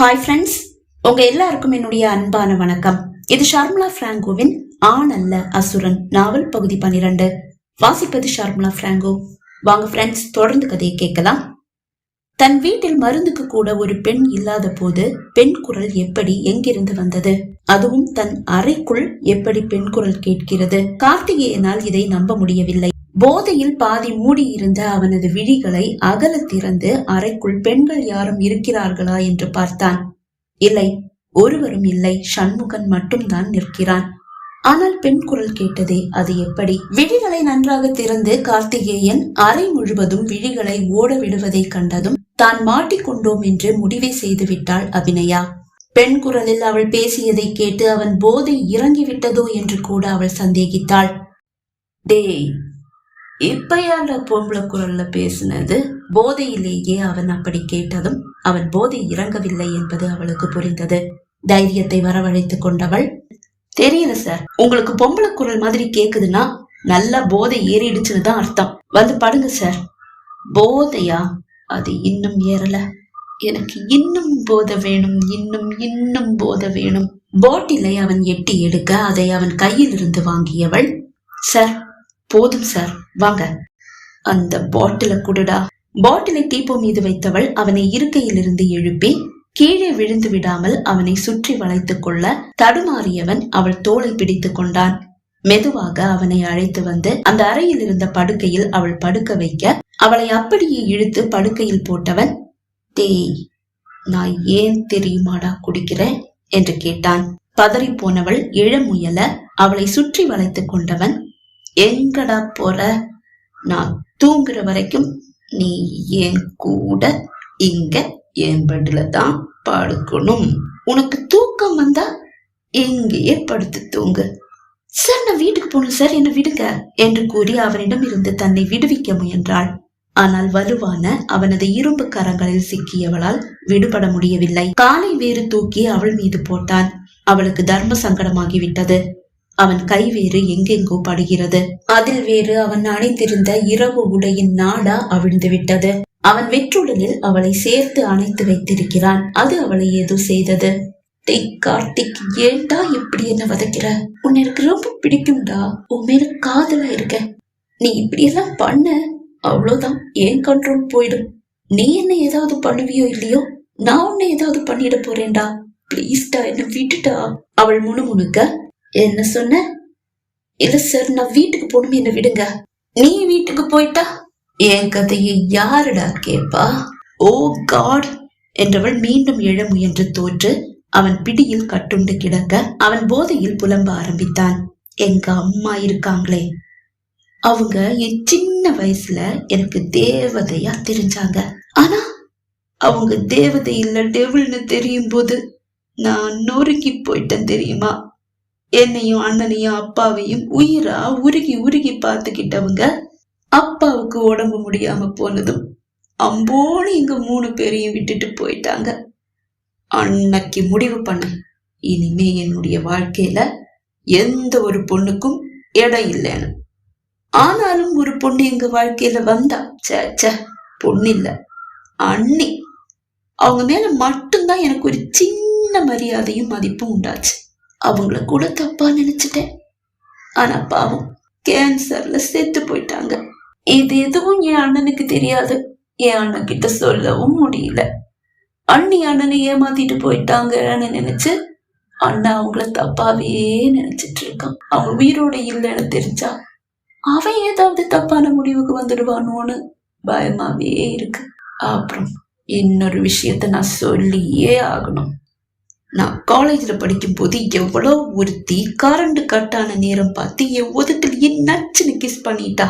Hi friends உங்க எல்லாருக்கும் என்னுடைய அன்பான வணக்கம். இது ஷர்மிளா பிராங்கோவின் ஆண் அல்ல அசுரன் நாவல் பகுதி பன்னிரண்டு. வாசிப்பது ஷர்மிளா பிராங்கோ. வாங்க ஃப்ரெண்ட்ஸ் தொடர்ந்து கதையை கேட்கலாம். தன் வீட்டில் மருந்துக்கு கூட ஒரு பெண் இல்லாத போது பெண் குரல் எப்படி எங்கிருந்து வந்தது? அதுவும் தன் அறைக்குள் எப்படி பெண் குரல் கேட்கிறது? கார்த்திகேயனால் இதை நம்ப முடியவில்லை. போதையில் பாதி மூடியிருந்த அவனது விழிகளை அகல திறந்து அறைக்குள் பெண்கள் யாரும் இருக்கிறார்களா என்று பார்த்தான். இல்லை ஒருவரும் இல்லை. சண்முகன் மட்டும்தான் நிற்கிறான். ஆனால் பெண் குரல் கேட்டதே அது எப்படி? விழிகளை நன்றாக திறந்து கார்த்திகேயன் அறை முழுவதும் விழிகளை ஓட விடுவதை கண்டதும் தான் மாட்டிக்கொண்டோம் என்று முடிவை செய்துவிட்டாள் அபிநயா. பெண் குரலில் அவள் பேசியதை கேட்டு அவன் போதை இறங்கிவிட்டதோ என்று கூட அவள் சந்தேகித்தாள். டேய் இப்ப பொம்பளை குரல்ல பேசினது போதையிலேயே அவன் அப்படி கேட்டதும் அவன் போதை இறங்கவில்லை என்பது அவளுக்கு புரிந்தது. தைரியத்தை வரவழைத்துக் கொண்டவள் தெரியல சார் உங்களுக்கு பொம்பளை குரல் மாதிரி கேக்குதுன்னா நல்லா போதை ஏறிடுச்சுன்னு தான் அர்த்தம். வந்து படுங்க சார் போதையா? அது இன்னும் ஏறல. எனக்கு இன்னும் போதை வேணும் இன்னும் இன்னும் போதை வேணும். போட்டிலை அவன் எட்டி எடுக்க அதை அவன் கையில் இருந்து வாங்கியவள் சார் போதும் சார் வாங்க. அந்த பாட்டில குடுடா. பாட்டிலை டீப்போ மீது வைத்தவள் அவனை இருக்கையிலிருந்து எழுப்பி கீழே விழுந்து விடாமல் அவனை சுற்றி வளைத்துக் கொள்ள தடுமாறியவன் அவள் தோலை பிடித்துக் கொண்டான். மெதுவாக அவனை அழைத்து வந்து அந்த அறையில் இருந்த படுக்கையில் அவள் படுக்க வைக்க அவளை அப்படியே இழுத்து படுக்கையில் போட்டவன் தேய் நான் ஏன் தெரியுமாடா குடிக்கிறேன் என்று கேட்டான். பதறி போனவள் எழ முயல அவளை சுற்றி வளைத்துக் கொண்டவன் எங்கடா போற? நான் தூங்குற வரைக்கும் நீ என் கூட இங்க என் பெட்ல தான் படுக்கணும். உனக்கு தூக்கம் வந்தா இங்கேயே படுத்து தூங்கு. சார் நான் வீட்டுக்கு போகணும் சார். என்ன விடுங்க என்று கூறி அவனிடம் இருந்து தன்னை விடுவிக்க முயன்றாள். ஆனால் வலுவான அவனது இரும்பு கரங்களில் சிக்கியவளால் விடுபட முடியவில்லை. காலை வேறு தூக்கி அவள் மீது போட்டான். அவளுக்கு தர்ம சங்கடமாகிவிட்டது. அவன் கை வேறு எங்கெங்கோ படுகிறது. அதில் வேறு அவன் அணைத்திருந்த இரவு உடையின் நாடா அவிழ்ந்து விட்டது. அவன் வெற்றுடலில் அவளை சேர்த்து அணைத்து வைத்திருக்கிறான். அது அவளை ஏதோ செய்தது. டேய் கார்த்திக் ஏண்டா இப்படி என்ன வதைக்கிற? உன்னை எனக்கு ரொம்ப பிடிக்கும்டா. உன் மேல காதலா இருக்க. நீ இப்படி எல்லாம் பண்ண அவ்வளவுதான். ஏன் கண்ட்ரோல் போயிடும்? நீ என்ன ஏதாவது பண்ணுவியோ இல்லையோ நான் உன்னை ஏதாவது பண்ணிட போறேன்டா. பிளீஸ்டா என்ன விட்டுட்டா. அவள் முணுமுணுக்க என்ன சொன்ன? இல்ல சார் நான் வீட்டுக்கு போகணும் என்ன விடுங்க. நீ வீட்டுக்கு போயிட்டா? என் கதையை யாருடா கேப்பா? Oh God! என்றவள் மீண்டும் எழ முயன்று தோற்று அவன் பிடியில் கட்டுண்டு கிடக்க அவன் போதையில் புலம்ப ஆரம்பித்தான். எங்க அம்மா இருக்காங்களே. அவங்க என் சின்ன வயசுல எனக்கு தேவதையா தெரிஞ்சாங்க. ஆனா அவங்க தேவதை இல்ல டெவில்னு தெரியும் போது நான் நொறுக்கி போயிட்டேன் தெரியுமா? என்னையும் அண்ணனையும் அப்பாவையும் உயிரா உருகி உருகி பார்த்துக்கிட்டவங்க அப்பாவுக்கு உடம்பு முடியாம போனதும் அம்போன்னு இங்க மூணு பேரையும் விட்டுட்டு போயிட்டாங்க. அன்னைக்கு முடிவு பண்ண. இனிமே என்னுடைய வாழ்க்கையில எந்த ஒரு பொண்ணுக்கும் இடம் இல்லைன்னு. ஆனாலும் ஒரு பொண்ணு எங்க வாழ்க்கையில வந்தா சே பொண்ணு இல்ல. அண்ணி அவங்க மேல மட்டும்தான் எனக்கு ஒரு சின்ன மரியாதையும் மதிப்பும் உண்டாச்சு. அவங்கள கூட தப்பா நினைச்சிட்டேன். ஆனா பாவம் கேன்சர்ல செத்து போயிட்டாங்க. இது எதுவும் என் அண்ணனுக்கு தெரியாது. என் அண்ணன் கிட்ட சொல்லவும் முடியல. அண்ணி அண்ணனை ஏமாத்திட்டு போயிட்டாங்கன்னு நினைச்சு அண்ணா அவங்கள தப்பாவே நினைச்சிட்டு இருக்கான். அவங்க உயிரோட இல்லைன்னு தெரிஞ்சா அவன் ஏதாவது தப்பான முடிவுக்கு வந்துடுவானோன்னு பயமாவே இருக்கு. அப்புறம் இன்னொரு விஷயத்த நான் சொல்லியே ஆகணும். நான் காலேஜில் படிக்கும்போது எவ்வளோ ஒருத்தி கரண்ட் கட்டான நேரம் பார்த்து என் உதட்டில் நச்சுன்னு கிஸ் பண்ணிட்டா.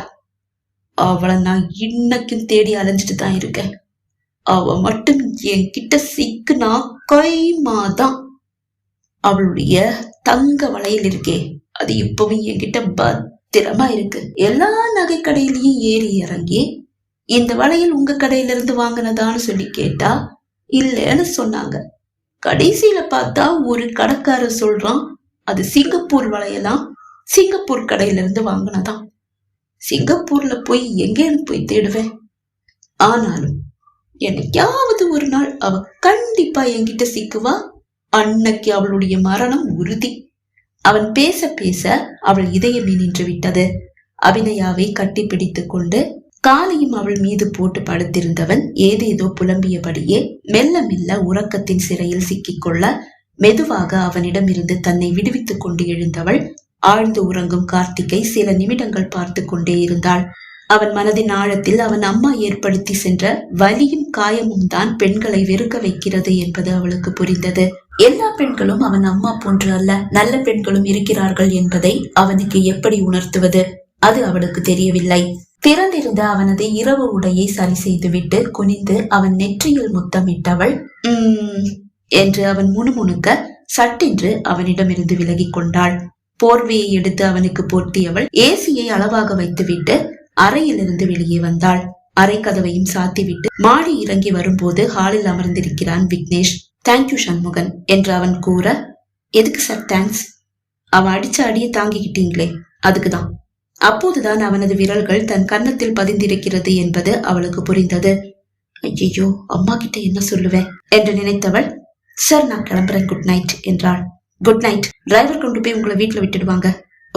அவளை நான் இன்னைக்கும் தேடி அலைஞ்சிட்டு தான் இருக்கேன். அவ மட்டும் என்கிட்ட சிக்குனா கைமாதான் அவளுடைய தங்க வளையல் இருக்கே அது இப்பவும் என்கிட்ட பத்திரமா இருக்கு. எல்லா நகை கடையிலயும் ஏறி இறங்கி இந்த வளையல் உங்க கடையில இருந்து வாங்கினதான்னு சொல்லி கேட்டா இல்லைன்னு சொன்னாங்க. கடைசியில பார்த்தா ஒரு கடைக்காரர் சொல்றான் அது சிங்கப்பூர் வளையலாம் சிங்கப்பூர் கடையில இருந்து வாங்கினதான். சிங்கப்பூர்ல போய் எங்கேன்னு போய் தேடுவேன்? ஆனாலும் என்னைக்காவது ஒரு நாள் அவ கண்டிப்பா என்கிட்ட சிக்குவா. அன்னைக்கு அவளுடைய மரணம் உறுதி. அவன் பேச பேச அவள் இதயமே நின்று விட்டது. அபிநயாவை கட்டிப்பிடித்துக் கொண்டு காலையும் அவள் மீது போட்டு படுத்திருந்தவன் ஏதேதோ புலம்பியபடியே மெல்ல மெல்ல உறக்கத்தின் சிறையில் சிக்கிக்கொள்ள மெதுவாக அவனிடமிருந்து தன்னை விடுவித்துக் கொண்டு எழுந்தவள் ஆழ்ந்து உறங்கும் கார்த்திகை சில நிமிடங்கள் பார்த்து கொண்டே இருந்தாள். அவன் மனதின் ஆழத்தில் அவன் அம்மா ஏற்படுத்தி சென்ற வலியும் காயமும் தான் பெண்களை வெறுக்க வைக்கிறது என்பது அவளுக்கு புரிந்தது. எல்லா பெண்களும் அவன் அம்மா போன்று அல்ல நல்ல பெண்களும் இருக்கிறார்கள் என்பதை அவனுக்கு எப்படி உணர்த்துவது? அது அவளுக்கு தெரியவில்லை. திறந்திருந்த அவனது இரவு உடையை சரி செய்துவிட்டு குனிந்து அவன் நெற்றியில் முத்தமிட்டவள். உம் என்று அவன் முணுமுணுக்க சட்டென்று அவனிடமிருந்து விலகிக் கொண்டாள். போர்வையை எடுத்து அவனுக்கு போர்த்தியவள் ஏசியை அளவாக வைத்துவிட்டு அறையிலிருந்து வெளியே வந்தாள். அறை கதவையும் சாத்திவிட்டு மாடி இறங்கி வரும்போது ஹாலில் அமர்ந்திருக்கிறான் விக்னேஷ். தேங்க்யூ சண்முகன் என்று அவன் கூற எதுக்கு சார் தேங்க்ஸ் அவன் அடிச்ச அடியை தாங்கிக்கிட்டீங்களே அதுக்குதான். அப்போதுதான் அவனது விரல்கள் தன் கன்னத்தில் பதிந்திருக்கிறது என்பது அவளுக்கு புரிந்தது. ஐயோ அம்மா கிட்ட என்ன சொல்லுவேன்? என்று நினைத்தவள் சார் நான் கிளம்புறேன். குட் நைட் என்றாள். Good night. டிரைவர் கொண்டு போய் உங்களை வீட்டுல விட்டுடுவாங்க.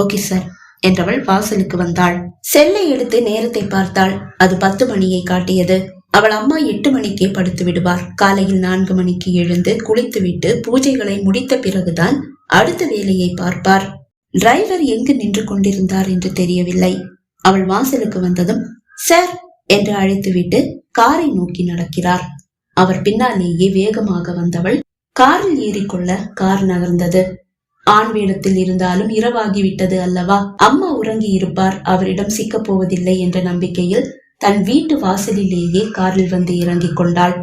Okay sir. என்றவள் வாசலுக்கு வந்தாள். செல்லை எடுத்து நேரத்தை பார்த்தாள். அது பத்து மணியை காட்டியது. அவள் அம்மா எட்டு மணிக்கே படுத்து விடுவார். காலையில் நான்கு மணிக்கு எழுந்து குளித்துவிட்டு பூஜைகளை முடித்த பிறகுதான் அடுத்த வேலையை பார்ப்பார். டிரைவர் எங்கு நின்று கொண்டிருந்தார் என்று தெரியவில்லை. அவள் வாசலுக்கு வந்ததும் சார் என்று அழைத்துவிட்டு காரை நோக்கி நடக்கிறார். அவர் பின்னாலேயே வேகமாக வந்தவள் காரில் ஏறிக்கொள்ள கார் நகர்ந்தது. ஆண் வேடத்தில் இருந்தாலும் இரவாகிவிட்டது அல்லவா? அம்மா உறங்கி இருப்பார் அவரிடம் சிக்கப் போவதில்லை என்ற நம்பிக்கையில் தன் வீட்டு வாசலிலேயே காரில் வந்து இறங்கிக் கொண்டாள்.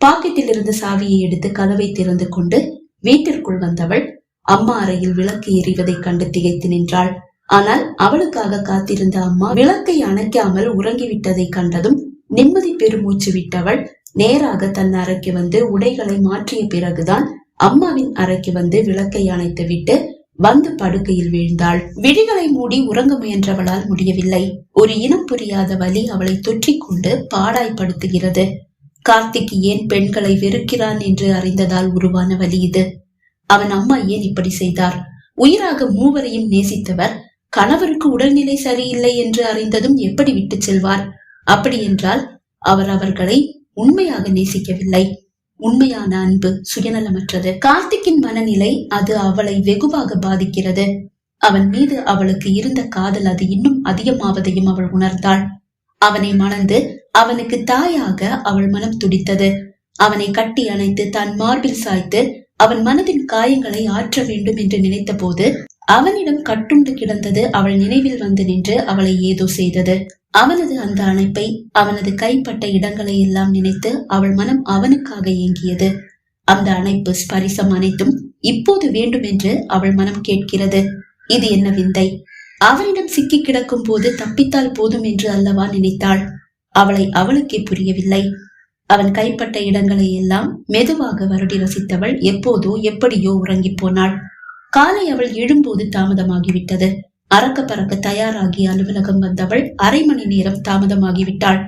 பாக்கெட்டில் இருந்து சாவியை எடுத்து கதவை திறந்து கொண்டு வீட்டிற்குள் வந்தவள் அம்மா அறையில் விளக்கு எரிவதைக் கண்டு திகைத்து நின்றாள். ஆனால் அவளுக்காக காத்திருந்த அம்மா விளக்கை அணைக்காமல் உறங்கிவிட்டதை கண்டதும் நிம்மதி பெருமூச்சு விட்டவள் நேராக தன் அறைக்கு வந்து உடைகளை மாற்றிய பிறகுதான் அம்மாவின் அறைக்கு வந்து விளக்கை அணைத்து விட்டு வந்து படுக்கையில் வீழ்ந்தாள். விழிகளை மூடி உறங்க முயன்றவளால் முடியவில்லை. ஒரு இனம் புரியாத வலி அவளை தொற்றிக் கொண்டு பாடாய்படுத்துகிறது கார்த்திக் ஏன் பெண்களை வெறுக்கிறான் என்று அறிந்ததால் உருவான வலி இது. அவன் அம்மா ஏன் இப்படி செய்தார்? உயிராக மூவரையும் நேசித்தவர் கணவருக்கு உடல்நிலை சரியில்லை என்று அறிந்ததும் எப்படி விட்டு செல்வார்? அப்படி என்றால் அவர் அவர்களை உண்மையாக நேசிக்கவில்லை. உண்மையான அன்பு சுயநலமற்றது. கார்த்திக்கின் மனநிலை அது அவளை வெகுவாக பாதிக்கிறது. அவன் மீது அவளுக்கு இருந்த காதல் அது இன்னும் அதிகமாவதையும் அவள் உணர்ந்தாள். அவனை மணந்து அவனுக்கு தாயாக அவள் மனம் துடித்தது. அவனை கட்டி அணைத்து தன் மார்பில் சாய்த்து அவன் மனதின் காயங்களை ஆற்ற வேண்டும் என்று நினைத்த போது அவனிடம் கட்டுண்டு கிடந்தது அவள் நினைவில் வந்து நின்று அவளை ஏதோ செய்தது. அவனது அந்த அணைப்பை அவனது கைப்பட்ட இடங்களை எல்லாம் நினைத்து அவள் மனம் அவனுக்காக ஏங்கியது. அந்த அணைப்பு ஸ்பரிசம் அனைத்தும் இப்போது வேண்டும் என்று அவள் மனம் கேட்கிறது. இது என்ன விந்தை? அவனிடம் சிக்கி கிடக்கும் போது தப்பித்தால் போதும் என்று அல்லவா நினைத்தாள்? அவளை அவளுக்கே புரியவில்லை. அவன் கைப்பட்ட இடங்களை எல்லாம் மெதுவாக வருடி ரசித்தவள் எப்போதோ எப்படியோ உறங்கி போனாள். காலை அவள் எழும்போது தாமதமாகிவிட்டது. அறக்க பறக்க தயாராகி அலுவலகம் வந்தவள் அரை மணி நேரம் தாமதமாகிவிட்டாள்.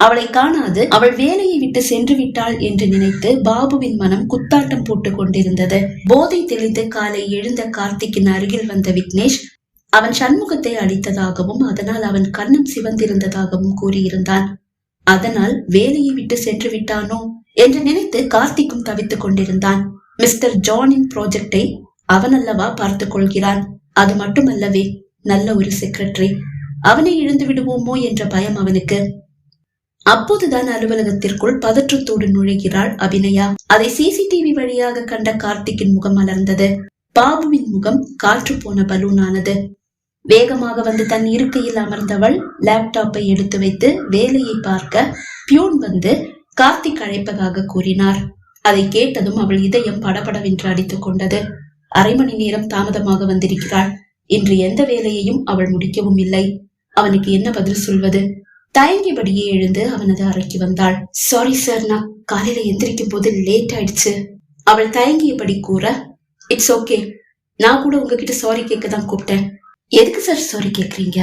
அவளை காணாது அவள் வேலையை விட்டு சென்று விட்டாள் என்று நினைத்து பாபுவின் மனம் குத்தாட்டம் போட்டுக் கொண்டிருந்தது. போதை தெளிந்து காலை எழுந்த கார்த்திக்கின் அருகில் வந்த விக்னேஷ் அவன் சண்முகத்தை அடித்ததாகவும் அதனால் அவன் கண்ணம் சிவந்திருந்ததாகவும் கூறியிருந்தான். அதனால் வேலையை விட்டு சென்று விட்டானோ என்று நினைத்து கார்த்திக்கும் தவித்துக் கொண்டிருந்தான். மிஸ்டர் ஜானின் ப்ராஜெக்டை அவனல்லவா பார்த்துக் கொள்கிறான். அது மட்டுமல்லவே நல்ல ஒரு செக்ரட்டரி அவனை இழந்து விடுவோமோ என்ற பயம் அவனுக்கு. அப்போதுதான் அலுவலகத்திற்குள் பதற்றத்தோடு நுழைகிறாள் அபிநயா. அதை சிசிடிவி வழியாக கண்ட கார்த்திக்கின் முகம் அலர்ந்தது பாபுவின் முகம் காற்று போன பலூனானது வேகமாக வந்து தன் இருக்கையில் அமர்ந்தவள் லேப்டாப்பை எடுத்து வைத்து வேலையை பார்க்க பியூன் வந்து கார்த்திக் அழைப்பதாக கூறினார். அதை கேட்டதும் அவள் இதயம் படபடவென்று அடித்துக் கொண்டது. அரை மணி நேரம் தாமதமாக வந்திருக்கிறாள். இன்று எந்த வேலையையும் அவள் முடிக்கவும் இல்லை. அவனுக்கு என்ன பதில் சொல்வது? தயங்கியபடியே எழுந்து அவனது அறைக்கு வந்தாள். சாரி சார் நான் காலையில எந்திரிக்கும் போது லேட் ஆயிடுச்சு. அவள் தயங்கியபடி கூற இட்ஸ் ஓகே நான் கூட உங்ககிட்ட சாரி கேட்க தான் கூப்பிட்டேன். எதுக்கு சார் சாரி கேக்குறீங்க?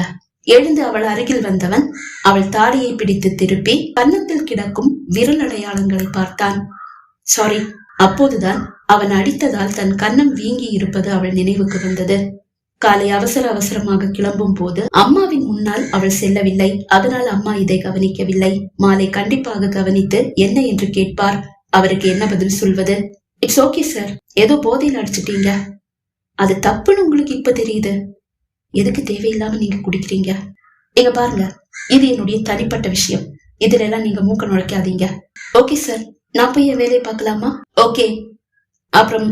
எழுந்து அவள் அருகில் வந்தவன் அவள் தாடியை பிடித்து திருப்பி கன்னத்தில் கிடக்கும் விரல் அடையாளங்களை பார்த்தான். சாரி அப்போதுதான் அவன் அடித்ததால் தன் கன்னம் வீங்கி இருப்பது அவள் நினைவுக்கு வந்தது. காலை அவசர அவசரமாக கிளம்பும் போது அம்மாவின் முன்னால் அவள் செல்லவில்லை. அதனால் அம்மா இதை கவனிக்கவில்லை. மாலை கண்டிப்பாக கவனித்து என்ன என்று கேட்பார். அவருக்கு என்ன பதில் சொல்வது? இட்ஸ் ஓகே சார் ஏதோ போதையில் அடிச்சிட்டீங்க. அது தப்புன்னு உங்களுக்கு இப்ப தெரியுது. எதுக்கு தேவையில்லாம நீங்க குடிக்கிறீங்க? இங்க பாருங்க இது என்னுடைய தனிப்பட்ட விஷயம். இதுல எல்லாம் நீங்க மூக்க நுழைக்காதீங்க. ஓகே சார் நான் போய் என் வேலையை பார்க்கலாமா? ஓகே அப்புறம்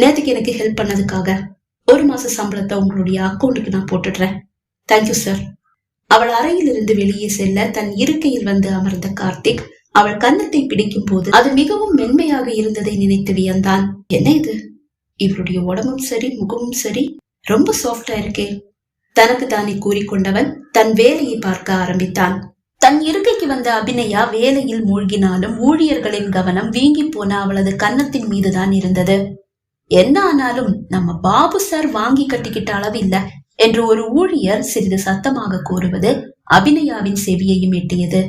நேத்துக்கு எனக்கு ஹெல்ப் பண்ணதுக்காக ஒரு மாச சம்பளத்தை உங்களுடைய அக்கௌண்ட்டுக்கு நான் போட்டுடுறேன். தேங்க்யூ சார் அவள் அறையிலிருந்து வெளியே செல்ல தன் இருக்கையில் வந்து அமர்ந்த கார்த்திக் அவள் கன்னத்தை பிடிக்கும் போது அது மிகவும் மென்மையாக இருந்ததை நினைத்து வியந்தான். என்ன இது? இவருடைய உடம்பும் சரி முகமும் சரி. ரொம்ப சாஃப்டா இருக்கே. தனக்கு தானே கூறிக்கொண்டவன் தன் வேலையை பார்க்க ஆரம்பித்தான். தன் இருக்கைக்கு வந்த அபிநயா வேலையில் மூழ்கினாலும் ஊழியர்களின் கவனம் வீங்கி போன அவளது கன்னத்தின் மீதுதான் இருந்தது. என்ன ஆனாலும் நம்ம பாபு சார் வாங்கி கட்டிக்கிட்ட அளவில்ல என்று ஒரு ஊழியர் சிறிது சத்தமாக கூறுவது அபிநயாவின் செவியையும் எட்டியது.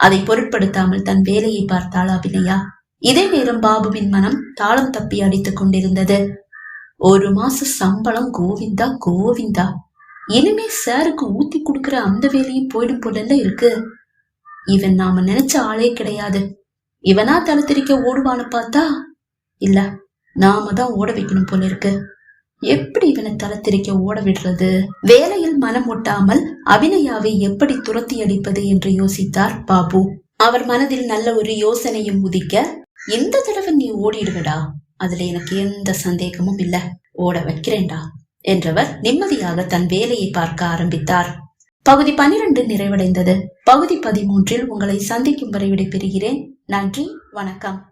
அதை பொருட்படுத்தாமல் தன் வேலையை பார்த்தாள் அபிநயா. இதே நேரம் பாபுவின் மனம் தாளம் தப்பி அடித்துக் கொண்டிருந்தது. ஒரு மாச சம்பளம் கோவிந்தா கோவிந்தா இனிமே சாருக்கு ஊத்தி கொடுக்கற அந்த வேலையும் போயிடும் போல இருக்கு. இவன் நாம நினைச்ச ஆளே கிடையாது. இவனா தளத்திரிக்க ஓடுவான்னு பார்த்தா இல்ல நாம தான் ஓட வைக்கணும் போல இருக்கு. எப்படி இவனை தளத்திரிக்க ஓட விடுறது? வேலையில் மனம் ஒட்டாமல் அபிநயாவை எப்படி துரத்தி அடிப்பது என்று யோசித்தார் பாபு. அவர் மனதில் நல்ல ஒரு யோசனையும் உதிக்க இந்த தடவை நீ ஓடிடுவடா. அதுல எனக்கு எந்த சந்தேகமும் இல்ல. ஓட வைக்கிறேன்டா. என்றவர் நிம்மதியாக தன் வேலையை பார்க்க ஆரம்பித்தார். பகுதி பனிரெண்டு நிறைவடைந்தது. பகுதி பதிமூன்றில் உங்களை சந்திக்கும் வரை விடைபெறுகிறேன். நன்றி வணக்கம்.